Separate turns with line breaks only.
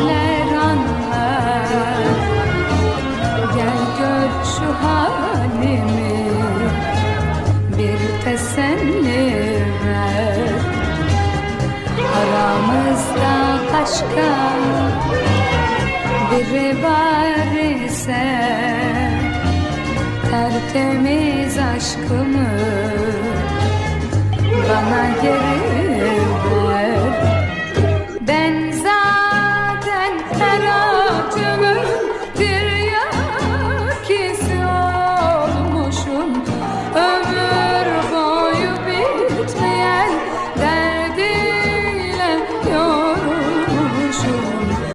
eller anlar. Gel gör şu halimi Bir teselli Aramızda başka biri var ise Tertemiz aşkımı bana geri better.